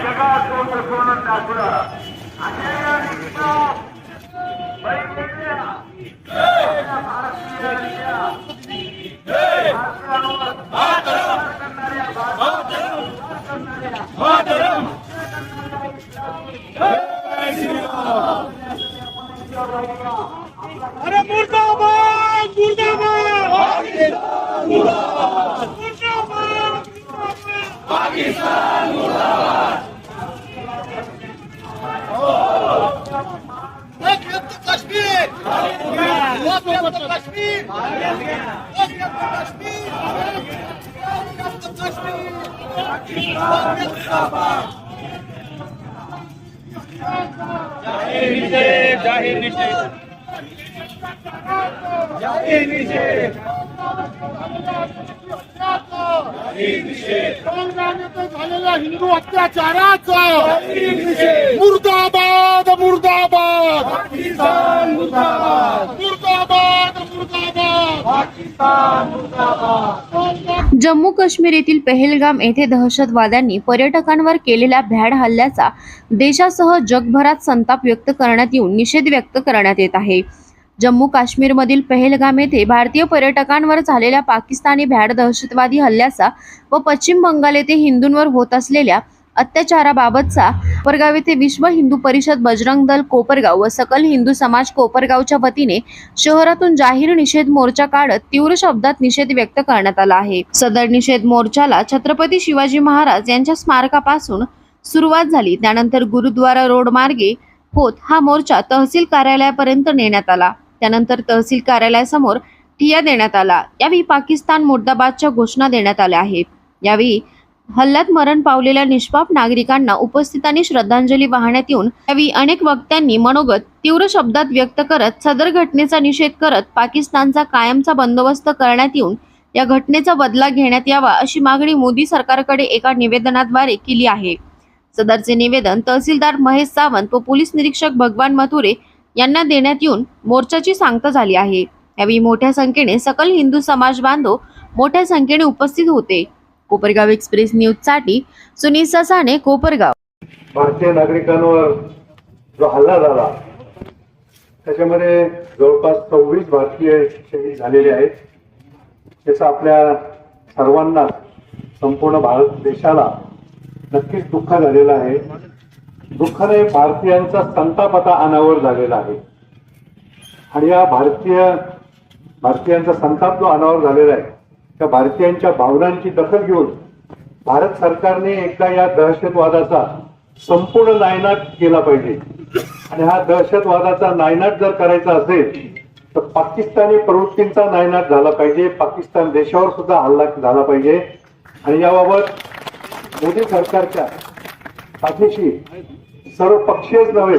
जगात तो प्रसन्न टाकला अशा या निष्ठा वेगवेगळ्या वेगवेगळ्या भारतीयांच्या भारतीयांवर वार करणाऱ्या भारतीयांवर वार करणाऱ्या अरे मुर्दाबाद मुर्दाबाद मुर्दाबाद काश्मीर एक झालेल्या हिंदू अत्याचाराचा मुर्दाबाद मुर्दाबाद पाकिस्तान मुर्दाबाद. मुर्दाबाद मुर्दाबाद. जम्मू काश्मीर येथील पहेलगाम येथे दहशतवाद्यांनी पर्यटकांवर केलेल्या भ्याड हल्ल्याचा देशासह जगभरात संताप व्यक्त करण्यात येऊन निषेध व्यक्त करण्यात येत आहे. जम्मू काश्मीरमधील पहेलगाम येथे भारतीय पर्यटकांवर झालेल्या पाकिस्तानी भ्याड दहशतवादी हल्ल्याचा व पश्चिम बंगाल येथे हिंदूंवर होत असलेल्या अत्याचाराबाबतचा कोपरगाव येथे विश्व हिंदू परिषद बजरंग दल कोपरगाव व सकल हिंदू समाज कोपरगावच्या वतीने शहरातून जाहीर निषेध मोर्चा काढत तीव्र शब्दात निषेध व्यक्त करण्यात आला आहे. सदर निषेध मोर्चाला छत्रपती शिवाजी महाराज यांच्या स्मारकापासून सुरुवात झाली. त्यानंतर गुरुद्वारा रोड मार्गे होत हा मोर्चा तहसील कार्यालयापर्यंत नेण्यात आला. त्यानंतर तहसील कार्यालयासमोर ठिया देण्यात आला. यावेळी पाकिस्तान मुर्दाबादच्या घोषणा देण्यात आल्या आहेत. यावेळी हल्ल्यात मरण पावलेल्या निष्पाप नागरिकांना उपस्थितांनी श्रद्धांजली वाहण्यात येऊन यावेळी अनेक वक्त्यांनी मनोगत तीव्र शब्दात व्यक्त करत सदर घटनेचा निषेध करत पाकिस्तानचा कायमचा बंदोबस्त करण्यात येऊन या घटनेचा बदला घेण्यात यावा अशी मागणी मोदी सरकारकडे एका निवेदनाद्वारे केली आहे. सदरचे निवेदन तहसीलदार महेश सावंत व पोलीस निरीक्षक भगवान मथुरे यांना देण्यात येऊन मोर्चाची सांगता झाली आहे. यावेळी मोठ्या संख्येने सकल हिंदू समाज बांधव मोठ्या संख्येने उपस्थित होते. कोपरगाव एक्सप्रेस न्यूजसाठी सुनील ससाने कोपरगाव. भारतीय नागरिकांवर जो हल्ला झाला त्याच्यामध्ये जवळपास सव्वीस भारतीय शहीद झालेले आहेत. त्याचा आपल्या सर्वांना संपूर्ण भारत देशाला नक्कीच दुःख झालेलं आहे. दुःखाने भारतीयांचा संताप आता अनावर झालेला आहे. आणि या भारतीय भारतीयांचा संताप जो अनावर झालेला आहे त्या भारतीयांच्या भावनांची दखल घेऊन भारत सरकारने एकदा या दहशतवादाचा संपूर्ण नायनाट केला पाहिजे. आणि हा दहशतवादाचा नायनाट जर करायचा असेल तर पाकिस्तानी प्रवृत्तींचा नायनाट झाला पाहिजे. पाकिस्तान देशावर सुद्धा हल्ला झाला पाहिजे. आणि याबाबत मोदी सरकारच्या पाठीशी सर्व पक्षीयच नव्हे.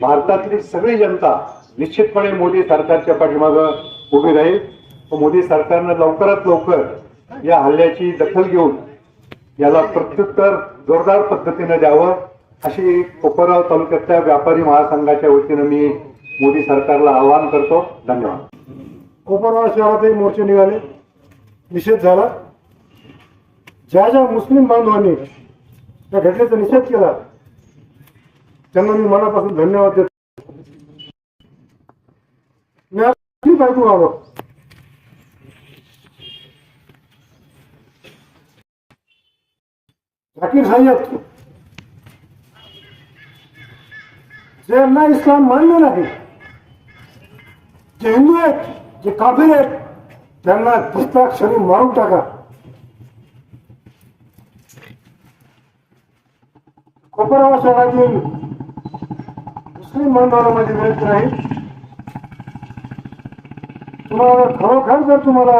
भारतातली सगळी जनता निश्चितपणे मोदी सरकारच्या पाठीमागं उभी राहील. मोदी सरकारनं लवकरात लवकर या हल्ल्याची दखल घेऊन याला प्रत्युत्तर जोरदार पद्धतीने द्यावं अशी कोपरगाव तालुक्यातल्या व्यापारी महासंघाच्या वतीनं मी मोदी सरकारला आवाहन करतो. धन्यवाद. कोपरगाव शहरातही मोर्चे निघाले. निषेध झाला. ज्या ज्या मुस्लिम बांधवांनी त्या घटनेचा निषेध केला. त्यांना मी मनापासून धन्यवाद देतो. मी आज ऐकून आलो झाकीर साहेब ज्यांना इस्लाम मान्य नाही जे हिंदू आहेत जे काफीर आहेत त्यांना दुसऱ्या क्षणी मारून टाका. कोपरावा शहरातील मुस्लिम बांधवांना माझी विनंती नाही. तुम्हाला खरोखर जर तुम्हाला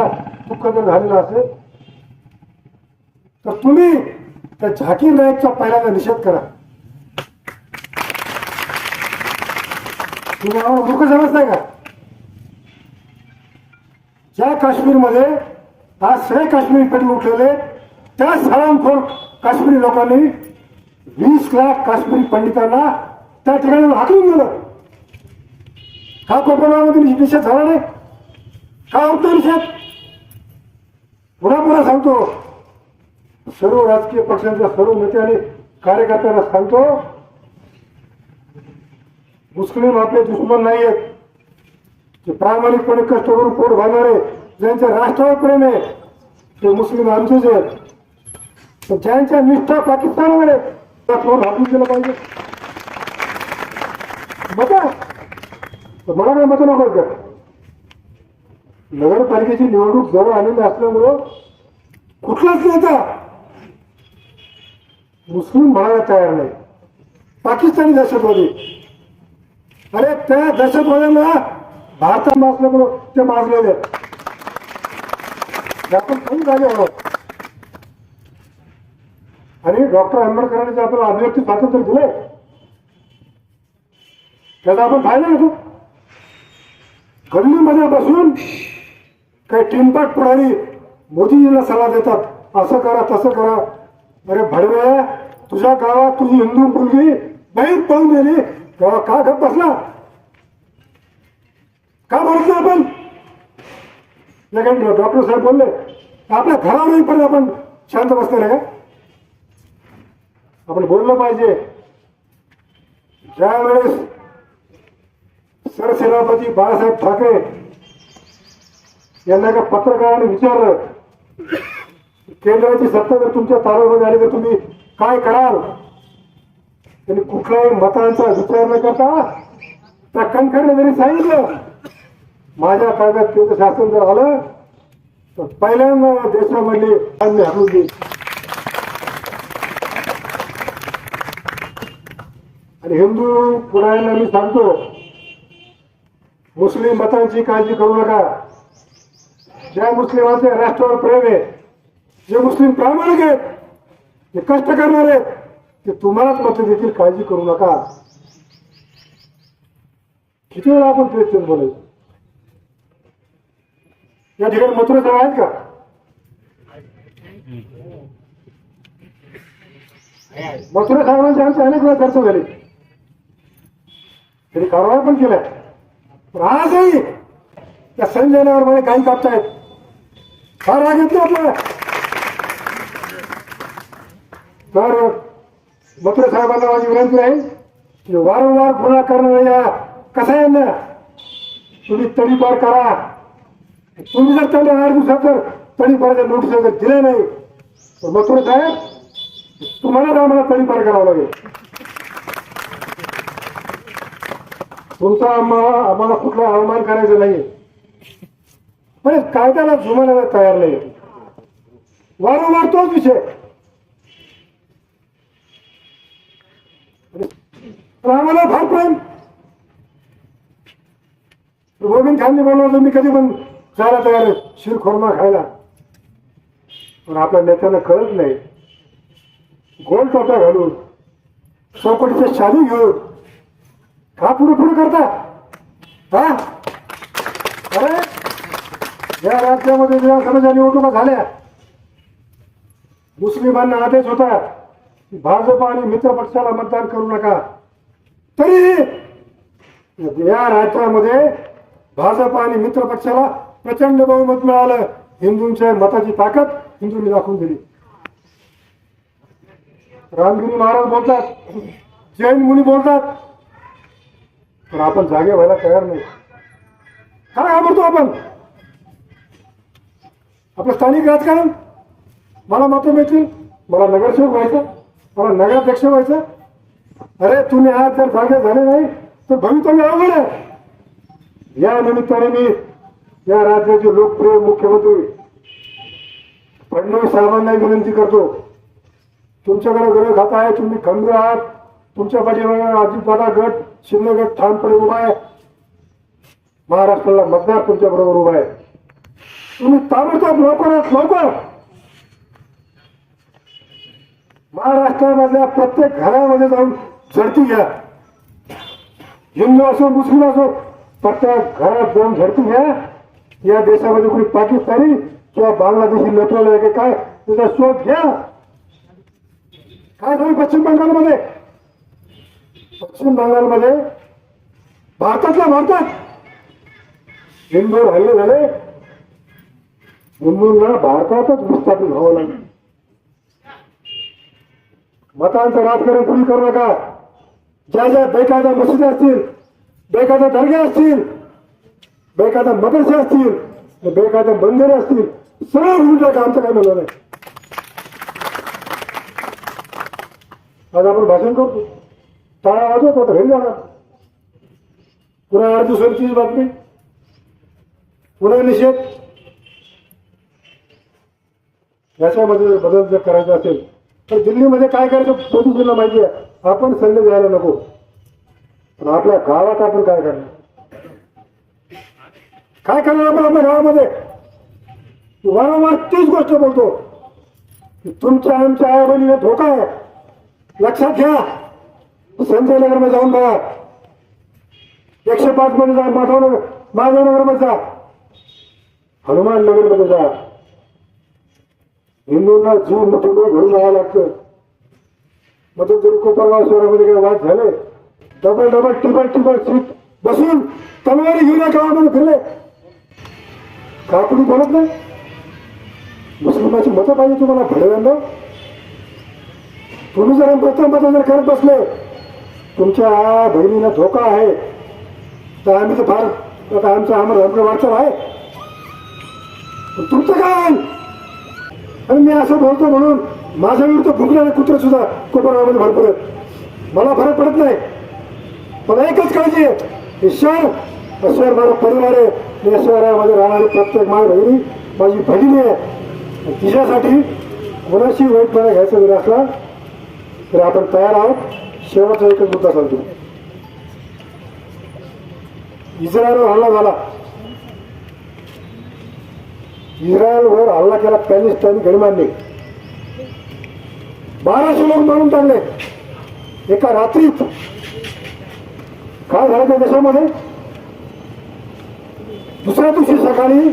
दुःख जर झालेलं असेल तर तुम्ही त्या झाकीर नाईकचा पहिल्यांदा निषेध करा. तुम्ही आम्हाला मूर्ख समजताय का? ज्या काश्मीरमध्ये आज सगळे काश्मीर पेटून उठलेले त्या सलामखोर काश्मीरी लोकांनी वीस लाख काश्मीरी पंडितांना त्या ठिकाणी हाकलून गेलं. का कोकणामध्ये निषेध झाला नाही? का होतो निषेध? पुन्हा पुन्हा सांगतो. सर्व राजकीय पक्षांच्या सर्व नेते आणि कार्यकर्त्यांना सांगतो मुस्लिम आपले दुश्मन नाही आहेत. जे प्रामाणिकपणे कष्ट करून पोट भरणारे ज्यांचे राष्ट्रावर प्रेम आहे ते मुस्लिम आमचेच आहेत. पण ज्यांच्या निष्ठा पाकिस्तानवर आहे त्या फोन हाकून पाहिजे. मता मला काय मत नको द्या नगरपालिकेची निवडणूक जवळ आलेली असल्यामुळं कुठलाच नेता मुस्लिम म्हणायला तयार नाही. पाकिस्तानी दहशतवादी. अरे त्या दहशतवाद्यांना भारतात मासल्यामुळं ते माजलेले आपण कमी झाले आहोत. आणि डॉक्टर आंबेडकरांनी जे आपल्याला अभिव्यक्ती स्वातंत्र्य दिले त्याचा आपण फायदा घेतो. गल्लीमध्ये बसून काही टिनपाट पुढारी मोदीजींना सल्ला देतात असं करा तसं करा. अरे भडव्या तुझ्या गावात तुझी हिंदू मुलगी बाहेर पळून गेली तेव्हा का घट बसला? का बोलत नाही आपण? या काही डॉक्टर साहेब बोलले आपल्या घरावरही येईपर्यंत आपण शांत बसणार आहे का? आपण बोललं पाहिजे. ज्यावेळेस सरसेनापती बाळासाहेब ठाकरे यांना एका पत्रकाराने विचारलं केंद्राची सत्ता जर तुमच्या ताब्यामध्ये आली तर तुम्ही काय कराल? त्यांनी कुठल्याही मतांचा विचार न करता त्या कणखरने जरी सांगितलं माझ्या ताब्यात केंद्र शासन जर आलं तर पहिल्यांदा देशामधली अन्य हरवून देईल. आणि हिंदू पुरायला मी सांगतो मुस्लिम मतांची काळजी करू नका. ज्या मुस्लिमांचे राष्ट्रावर प्रेम आहे जे मुस्लिम प्रामाणिक आहेत जे कष्ट करणार आहेत ते तुम्हालाच मत देखील काळजी करू नका. किती वेळा आपण क्रिश्चन बोलायचं या ठिकाणी मथुरा साहेब आहेत का? मथुरा साहेबांची आमची अनेक वेळा चर्चा झाली. त्यांनी कारवाया पण केल्या पण आजही त्या संजयनावर मध्ये काही कापतायत फार राग येतो आपल्याला. तर मथुरा साहेबांना माझी विनंती आहे की वारंवार गुन्हा करणाऱ्या कसायांना तुम्ही तडीपार करा. तुम्ही जर त्यांना आठ दिवसात जर तडीपाराच्या नोटीस जर दिल्या नाही तर मथुर साहेब तुम्हाला आम्हाला तडीपार करावं लागेल. तुमचा आम्हाला आम्हाला कुठला अवमान करायचा नाही पण कायद्याला जुमानाला तयार नाही वारंवार तोच विषय. आम्हाला फार प्रेम. गोविंद खानने बोलवलं मी कधी पण जायला तयार आहे शिरखोरमा खायला. पण आपल्या नेत्यांना कळत नाही. गोल टोटा घालून चौकटीच्या शादी घेऊन का पुढे पुढे करता? हा अरे या राज्यामध्ये विधानसभेच्या निवडणुका झाल्या मुस्लिमांना आदेश होता की भाजप आणि मित्र पक्षाला मतदान करू नका. तरी या राज्यामध्ये भाजप आणि मित्र पक्षाला प्रचंड बहुमत मिळालं. हिंदूंच्या मताची ताकद हिंदूंनी दाखवून दिली. रामगिरी महाराज बोलतात जैन मुनी बोलतात पण आपण जागे व्हायला तयार नाही. काय घाबरतो आपण? आपलं स्थानिक राजकारण? मला मात्र मिळतील मला नगरसेवक व्हायचं मला नगराध्यक्ष व्हायचं. अरे तुम्ही आज जर जागे झाले नाही तर भवितव्य अवघड आहे. या निमित्ताने मी या राज्याचे लोकप्रिय मुख्यमंत्री फडणवीस साहेबांना विनंती करतो. तुमच्याकडे गरज खाता आहे तुम्ही खंबीर आहात. तुमच्या पाठीमागे अजितदादा गट शिंदे गट ठामपणे उभा आहे. महाराष्ट्राला मतदार तुमच्या बरोबर उभा आहे. तुम्ही ताबडतोब लवकरात लवकर. महाराष्ट्रामधल्या प्रत्येक घरामध्ये जाऊन झडती घ्या. हिंदू असो मुस्लिम असो प्रत्येक घरात जाऊन झडती घ्या. या देशामध्ये कुणी पाकिस्तानी किंवा बांगलादेशी लपलेलं आहे की काय त्याचा शोध घ्या. काय झालं पश्चिम बंगालमध्ये? पश्चिम बंगालमध्ये भारतातल्या भारतात हिंदूवर हल्ले झाले हिंदूंना भारतातच विस्थापित व्हावं लागलं. मतांचं राजकारण कुणी करू नका. ज्या ज्या बेकायदा मशिदी असतील बेकायदा दर्गे असतील बेकायदा मदरसे असतील बेकायदा बंदरे असतील सगळं होऊन टाका आमचं काय म्हणणं नाही. आज आपण भाषण करतो. टाळा वाजवतो आता घरी जाणार पुन्हा आठ दिवसांची बातमी. पुन्हा निषेध. याच्यामध्ये जर बदल जर करायचा असेल तर दिल्लीमध्ये काय करायचं पोलिसांना माहिती आहे. आपण सल्ले द्यायला नको. पण आपल्या गावात आपण काय करणार? काय करणार आपण आपल्या गावामध्ये? वारंवार तीच गोष्ट बोलतो. की तुमच्या आमच्या आई बहिणीला धोका आहे. लक्षात घ्या संजय नगरमध्ये जाऊन बघा. एकशे पाच मध्ये जा माधवनगरमध्ये जा. हनुमान नगरमध्ये जा. हिंदूंना जीव मुठीने घडून यावं लागतं. मध्यंतरी कोपरगाव शहरामध्ये काही वाद झाले double double triple triple seat बसून तलवारी घेऊन गावामध्ये फिरले. का कुणी बोलत नाही. मुस्लिमाची मतं पाहिजे तुम्हाला भडव्यांना. तुम्ही जर प्रथम मतं जर करत बसले तुमच्या बहिणीला धोका आहे. तर आम्ही तर फार आता आमचं आम्हाला आमचं वाटचाल आहे. तुमचं काय आणि मी असं बोलतो म्हणून माझ्या विरुद्ध भुंकणारे कुत्रे सुद्धा कोपरगावमध्ये भरपूर आहेत. मला फरक पडत नाही. मला एकच काळजी आहे. ईश्वर ईश्वर माझा परिवार आहे. ईश्वरामध्ये राहणारी प्रत्येक माझी बहिणी माझी बहिणी आहे. तिच्यासाठी कोणाशी वाईटपणा घ्यायचा जर असला तर आपण तयार आहोत. शेवटचा एकच मुद्दा सांगतो. इस्रायलवर हल्ला झाला. इस्रायलवर हल्ला केला पॅलेस्टाईन गणमान्य बाराशे लोक मारून टाकले. एका रात्रीत. काय झालं त्या देशामध्ये? दुसऱ्या दिवशी सकाळी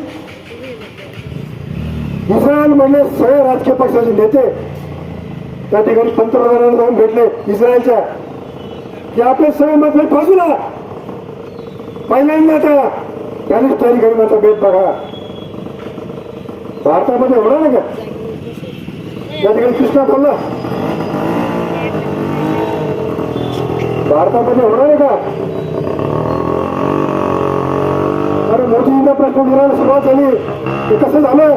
इस्रायलमधले सगळे राजकीय पक्षाचे नेते त्या ठिकाणी पंतप्रधानांना जाऊन भेटले इस्रायलच्या. की आपले सगळे असू ना पहिल्यांदा त्या पॅलेस्टाईन गरीबाचा भेद बघा. भारतामध्ये होणार नाही का? त्या ठिकाणी कृष्णा बोलला. भारतामध्ये होणार आहे का? अरे मोदींना प्रश्न विचारायला सुरुवात झाली. ते कसं झालं?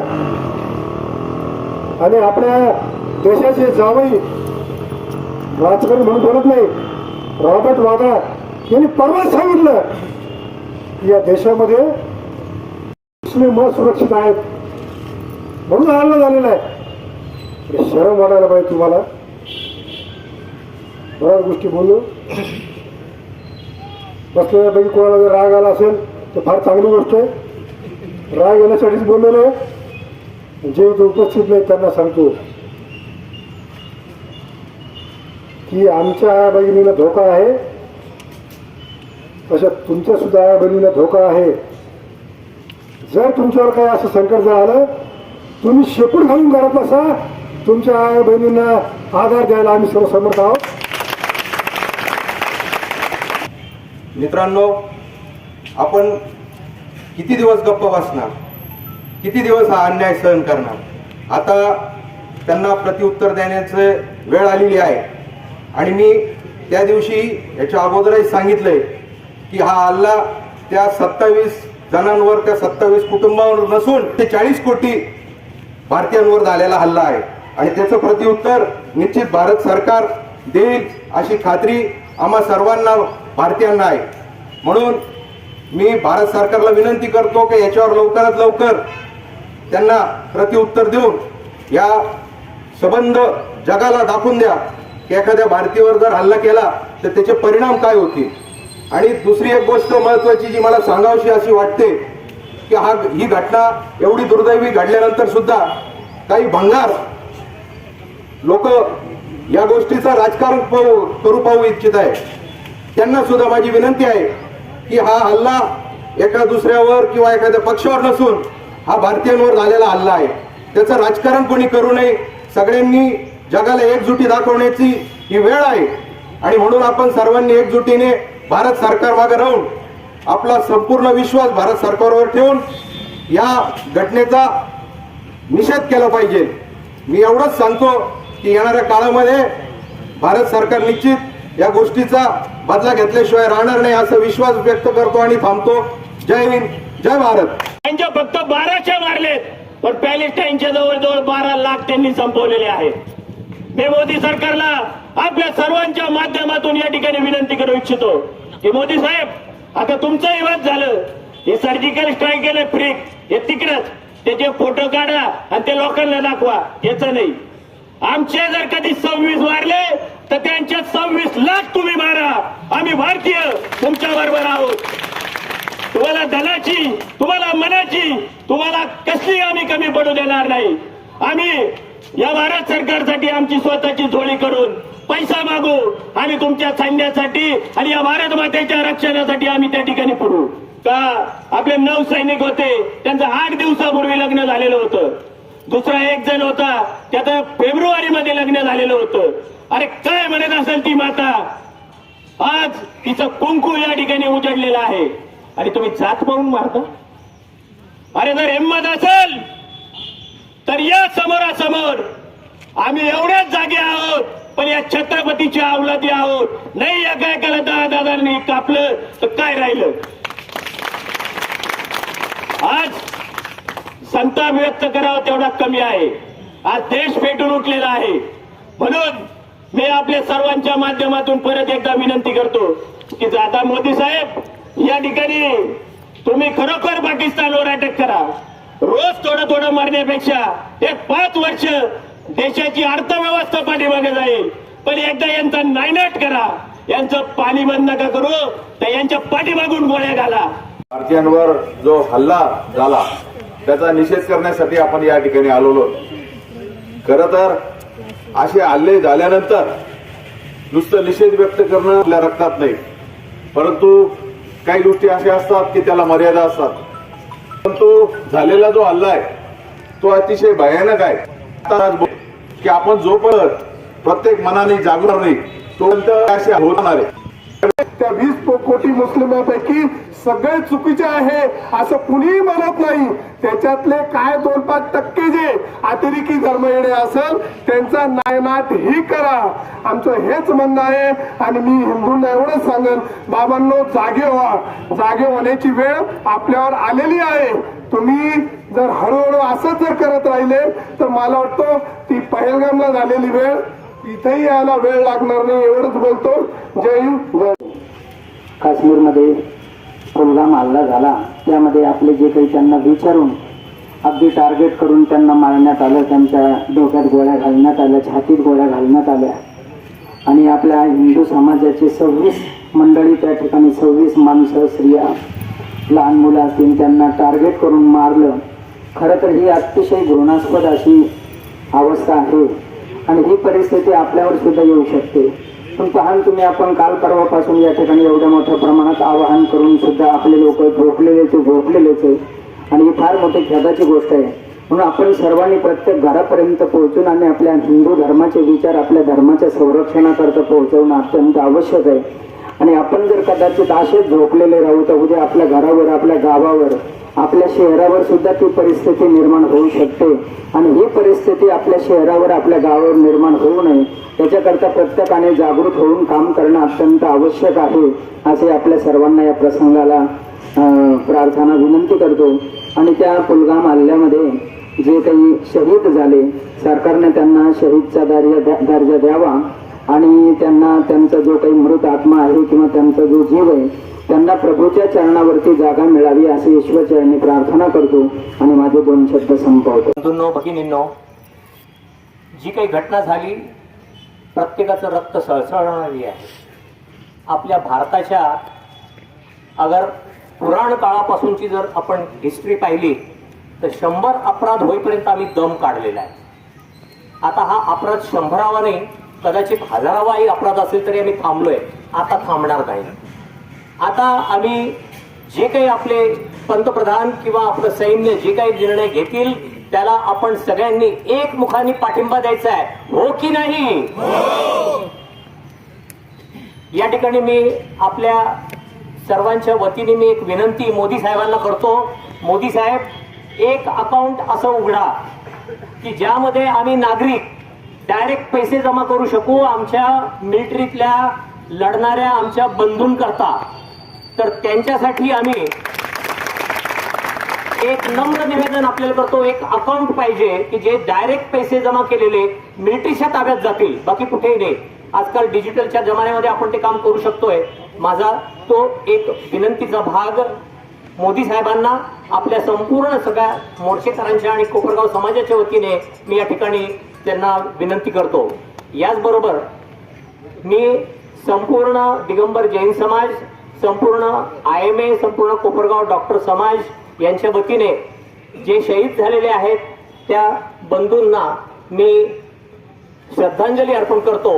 आणि आपल्या देशाचे जावई राजकारण म्हणून बोलत नाही. रॉबर्ट वादा यांनी परवाच सांगितलं की या देशामध्ये मुस्लिम असुरक्षित आहेत. म्हणून हल्ला झालेला आहे. शरम वाढायला पाहिजे तुम्हाला. बऱ्याच गोष्टी बोलू बसलेल्यापैकी कोणाला जर राग आला असेल तर फार चांगली गोष्ट आहे. राग येण्यासाठीच बोललेलो आहे. जे उपस्थित नाही त्यांना सांगतो. की आमच्या बहिणीला धोका आहे. तशा तुमच्यासुद्धा बहिणीला धोका आहे. जर तुमच्यावर काय असं संकट झालं तुम्ही शेपूट घालून घरात बसा. तुमच्या आई बहिणींना आधार द्यायला आम्ही सर्व समर्थ आहोत. मित्रांनो आपण किती दिवस गप्प बसणार? किती दिवस हा अन्याय सहन करणार? आता त्यांना प्रत्युत्तर देण्याचे वेळ आलेली आहे. आणि मी त्या दिवशी याच्या अगोदरही सांगितलंय की हा हल्ला त्या सत्तावीस जणांवर त्या सत्तावीस कुटुंबावर नसून ते चाळीस कोटी भारतीयांवर झालेला हल्ला आहे. आणि त्याचं प्रत्युत्तर निश्चित भारत सरकार देईल अशी खात्री आम्हा सर्वांना भारतीयांना आहे. म्हणून मी भारत सरकारला विनंती करतो की याच्यावर लवकरात लवकर त्यांना प्रत्युत्तर देऊन या संबंध जगाला दाखवून द्या. की एखाद्या भारतीयावर जर हल्ला केला तर त्याचे परिणाम काय होतील? आणि दुसरी एक गोष्ट महत्वाची जी मला सांगावशी अशी वाटते की हा ही घटना एवढी दुर्दैवी घडल्यानंतर सुद्धा काही भंगार लोक या गोष्टीचा राजकारण पाहू- करू पाहू इच्छित आहे त्यांना सुद्धा माझी विनंती आहे की हा हल्ला एका दुसऱ्यावर किंवा एखाद्या पक्षावर नसून हा भारतीयांवर झालेला हल्ला आहे. त्याचं राजकारण कोणी करू नये सगळ्यांनी जगाला एकजुटी दाखवण्याची ही वेळ आहे. आणि म्हणून आपण सर्वांनी एकजुटीने भारत सरकार मागे राहून आपला संपूर्ण विश्वास भारत सरकारवर ठेवून या घटनेचा निषेध केला पाहिजे. मी एवढंच सांगतो की येणाऱ्या काळामध्ये भारत सरकार निश्चित या गोष्टीचा बदला घेतल्याशिवाय राहणार नाही असा विश्वास व्यक्त करतो आणि थांबतो. जय हिंद जय भारत. त्यांच्या फक्त बाराशे मारलेत पण पॅलेस्टाईनच्या जवळजवळ बारा लाख त्यांनी संपवलेले आहेत. मी मोदी सरकारला आपल्या सर्वांच्या माध्यमातून या ठिकाणी विनंती करू इच्छितो. की मोदी साहेब आता तुमचं वध झालं. हे सर्जिकल स्ट्राईक केलं फ्री हे तिकडच. त्याचे फोटो काढा आणि ते लोकांना दाखवा. याचं नाही. आमचे जर कधी सव्वीस मारले तर त्यांच्या सव्वीस लाख तुम्ही मारा. आम्ही भारतीय तुमच्या बरोबर आहोत. तुम्हाला धनाची तुम्हाला मनाची तुम्हाला कसली आम्ही कमी पडू देणार नाही. आम्ही या भारत सरकारसाठी आमची स्वतःची झोळी करून पैसा मागू आणि तुमच्या सैन्यासाठी आणि या भारत मातेच्या रक्षणासाठी आम्ही त्या ठिकाणी पुरू का? आपले नऊ सैनिक होते त्यांचं आठ दिवसापूर्वी लग्न झालेलं होतं. दुसरा एक जण होता त्याचं फेब्रुवारी मध्ये लग्न झालेलं होतं. अरे काय म्हणत असेल ती माता? आज तिचं कुंकू या ठिकाणी उजडलेलं आहे. आणि तुम्ही जात पाहून मारता? अरे जर हिंमत असेल तर या समोरासमोर आम्ही एवढ्याच जागे आहोत पण या छत्रपतीची अवलादी आहोत. नाही या काय दहा दादांनी कापलं तर काय राहिलं? आज संताप व्यक्त करावा तेवढा कमी आहे. आज देश पेटून उठलेला आहे. म्हणून मी आपल्या सर्वांच्या माध्यमातून परत एकदा विनंती करतो की आता मोदी साहेब या ठिकाणी तुम्ही खरोखर पाकिस्तानवर अटक करा. रोज थोडं थोडं मारण्यापेक्षा एक पाच वर्ष देशाची अर्थव्यवस्था पाठीमागे जाईल. पण एकदा यांचा नायनाट करा. यांचं पाणी बंद नका करू. तर यांच्या पाठीमागून गोळ्या घाला. भारतीयांवर जो हल्ला झाला त्याचा निषेध करण्यासाठी आपण या ठिकाणी आलेलो. खर तर असे हल्ले झाल्यानंतर नुसतं निषेध व्यक्त करणं आपल्या रक्तात नाही. परंतु काही गोष्टी अशा असतात की त्याला मर्यादा असतात. तो झालेला जो हल्ला आहे तो अतिशय भयानक आहे. की आपण जोपर्यंत प्रत्येक मनाने जागणार नाही तोपर्यंत असे होणार आहे. त्या वीस कोटी मुस्लिमांपैकी सगळे चुकीचे आहे असं कुणीही म्हणत नाही. त्याच्यातले काय दोन पाच टक्के जे अतिरेकी धर्म येणे असेल त्यांचा नायनाट ही करा. आमचं हेच म्हणणं आहे आणि मी हिंदूंना एवढंच सांगेन. बाबांनो जागे व्हा. जागे होण्याची वेळ आपल्यावर आलेली आहे. तुम्ही जर हळूहळू असंच जर करत राहिले तर मला वाटतं ती पहलगामला झालेली वेळ इथेही यायला वेळ लागणार नाही एवढंच बोलतो. जय हिंद काश्मीरमध्ये पुलगाम हल्ला झाला. त्यामध्ये आपले जे काही त्यांना विचारून अगदी टार्गेट करून त्यांना मारण्यात आलं त्यांच्या डोक्यात गोळ्या घालण्यात आल्या छातीत गोळ्या घालण्यात आल्या. आणि आपल्या हिंदू समाजाची सव्वीस मंडळी त्या ठिकाणी सव्वीस माणसं स्त्रिया लहान मुलं असतील त्यांना टार्गेट करून मारलं. खरं तर ही अतिशय घृणास्पद अशी अवस्था आहे. आणि ही परिस्थिती आपल्यावर सुद्धा येऊ शकते. पण पाहाल तुम्ही आपण काल परवापासून या ठिकाणी एवढ्या मोठ्या प्रमाणात आवाहन करून सुद्धा आपले लोक झोपलेले ते झोपलेलेच आहे. आणि ही फार मोठी खेदाची गोष्ट आहे. म्हणून आपण सर्वांनी प्रत्येक घरापर्यंत पोहोचून आणि आपल्या हिंदू धर्माचे विचार आपल्या धर्माच्या संरक्षणाकरता पोहोचवणं अत्यंत आवश्यक आहे. आणि आपण जर कदाचित असेच झोपलेले राहू तर उद्या आपल्या घरावर आपल्या गावावर आपल्या शहरावर सुद्धा ती परिस्थिती निर्माण होऊ शकते. आणि ही परिस्थिती आपल्या शहरावर आपल्या गावावर निर्माण होऊ नये. त्याच्याकरता प्रत्येकाने जागृत होऊन काम करणं अत्यंत आवश्यक आहे असे आपल्या सर्वांना या प्रसंगाला प्रार्थना विनंती करतो. आणि त्या पुलगाम हल्ल्यामध्ये जे काही शहीद झाले सरकारने त्यांना शहीदचा दर्जा द्या- दर्जा द्यावा. आणि त्यांना त्यांचा जो काही मृत आत्मा आहे किंवा त्यांचा जो जीव आहे त्यांना प्रभूच्या चरणावरती जागा मिळावी असे ईश्वरचरणी प्रार्थना करतो आणि माझे दोन शब्द संपवतो. भगिनींनो जी काही घटना झाली प्रत्येकाचं रक्त सळसळणारी आहे. आपल्या भारताच्या अगर पुराण काळापासूनची जर आपण हिस्ट्री पाहिली तर शंभर अपराध होईपर्यंत आम्ही दम काढलेला आहे. आता हा अपराध शंभरावा नाही कदाचित हजारावाही अपराध असेल तरी आम्ही थांबलोय. आता थांबणार नाही. आता आम्ही जे काही आपले पंतप्रधान किंवा आपलं सैन्य जे काही निर्णय घेतील त्याला आपण सगळ्यांनी एकमुखाने पाठिंबा द्यायचा आहे. हो की नाही? हो. या ठिकाणी मी आपल्या सर्वांच्या वतीने मी एक विनंती मोदी साहेबांना करतो. मोदी साहेब एक अकाउंट असं उघडा की ज्यामध्ये आम्ही नागरिक डायरेक्ट पैसे जमा करू शकू आमच्या मिलिटरीतल्या लढणाऱ्या आमच्या बंधूंकरता. तर त्यांच्यासाठी आम्ही एक नम्र निवेदन आपल्याला करतो. एक अकाउंट पाहिजे की जे डायरेक्ट पैसे जमा केलेले मिलिटरीच्या ताब्यात जातील बाकी कुठेही नाही. आजकाल डिजिटलच्या जमान्यामध्ये आपण ते काम करू शकतोय. माझा तो एक विनंतीचा भाग मोदी साहेबांना आपल्या संपूर्ण सगळ्या मोर्चेकरांच्या आणि कोपरगाव समाजाच्या वतीने मी या ठिकाणी त्यांना विनंती करतो. याचबरोबर मी संपूर्ण दिगंबर जैन समाज संपूर्ण आय एम ए संपूर्ण कोपरगाव डॉक्टर समाज यांच्या वतीने जे शहीद झालेले आहेत त्या बंधूंना मी श्रद्धांजली अर्पण करतो.